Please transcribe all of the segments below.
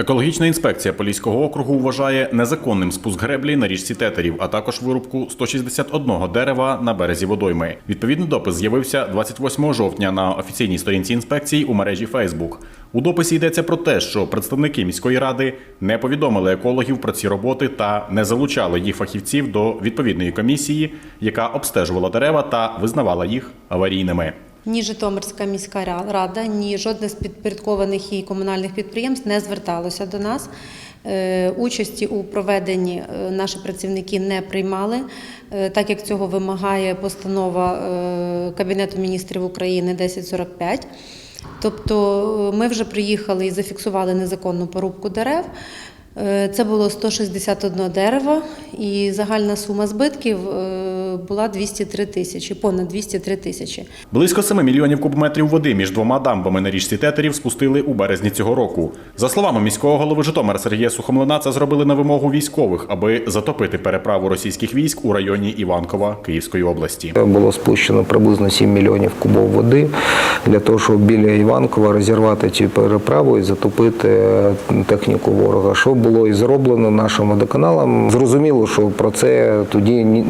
Екологічна інспекція Поліського округу вважає незаконним спуск греблі на річці Тетерів, а також вирубку 161 дерева на березі водойми. Відповідний допис з'явився 28 жовтня на офіційній сторінці інспекції у мережі Фейсбук. У дописі йдеться про те, що представники міської ради не повідомили екологів про ці роботи та не залучали їх фахівців до відповідної комісії, яка обстежувала дерева та визнавала їх аварійними. Ні Житомирська міська рада, ні жодне з підпорядкованих їй комунальних підприємств не зверталося до нас. Е, Участі у проведенні е, наші працівники не приймали, е, так як цього вимагає постанова Кабінету міністрів України 1045. Тобто ми вже приїхали і зафіксували незаконну порубку дерев. Це було 161 дерево, і загальна сума збитків була 203 тисячі, понад 203 тисячі. Близько 7 мільйонів кубометрів води між двома дамбами на річці Тетерів спустили у березні цього року. За словами міського голови Житомира Сергія Сухомлина, це зробили на вимогу військових, аби затопити переправу російських військ у районі Іванкова Київської області. Було спущено приблизно 7 мільйонів кубов води для того, щоб біля Іванкова розірвати цю переправу і затопити е, техніку ворога. Що було і зроблено нашим водоканалом. Зрозуміло, що про це тоді ні-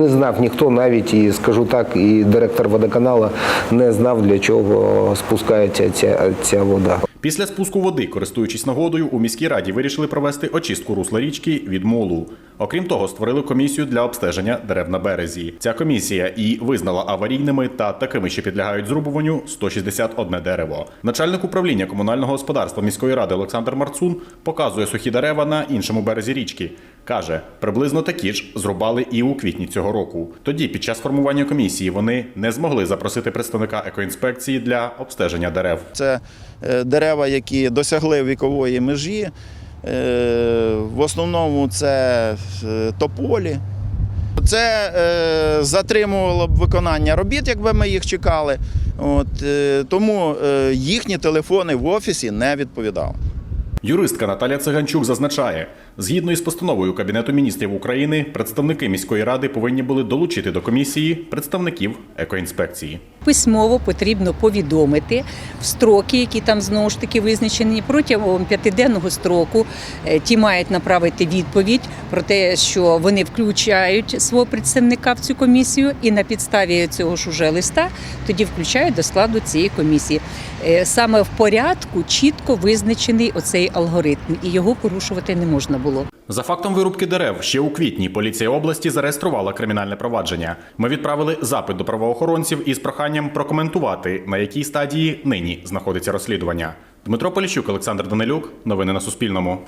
не знав ніхто, навіть і скажу так, і директор водоканалу не знав, для чого спускається ця, ця вода. Після спуску води, користуючись нагодою, у міській раді вирішили провести очистку русла річки від молу. Окрім того, створили комісію для обстеження дерев на березі. Ця комісія і визнала аварійними та такими, що підлягають зрубуванню 161 дерево. Начальник управління комунального господарства міської ради Олександр Марцун показує сухі дерева на іншому березі річки. Каже, приблизно такі ж зрубали і у квітні цього року. Тоді, під час формування комісії, вони не змогли запросити представника екоінспекції для обстеження дерев. Це е, дерева, які досягли вікової межі. Е, В основному це е, тополі. Це е, затримувало б виконання робіт, якби ми їх чекали. От, тому їхні телефони в офісі не відповідали. Юристка Наталя Циганчук зазначає, згідно із постановою Кабінету міністрів України, представники міської ради повинні були долучити до комісії представників екоінспекції. Письмово потрібно повідомити в строки, які там знову ж таки визначені протягом п'ятиденного строку. е, Ті мають направити відповідь про те, що вони включають свого представника в цю комісію, і на підставі цього ж уже листа тоді включають до складу цієї комісії. Е, Саме в порядку чітко визначений оцей алгоритм, і його порушувати не можна було. За фактом вирубки дерев ще у квітні поліція області зареєструвала кримінальне провадження. Ми відправили запит до правоохоронців із проханням прокоментувати, на якій стадії нині знаходиться розслідування. Дмитро Поліщук, Олександр Данилюк. Новини на Суспільному.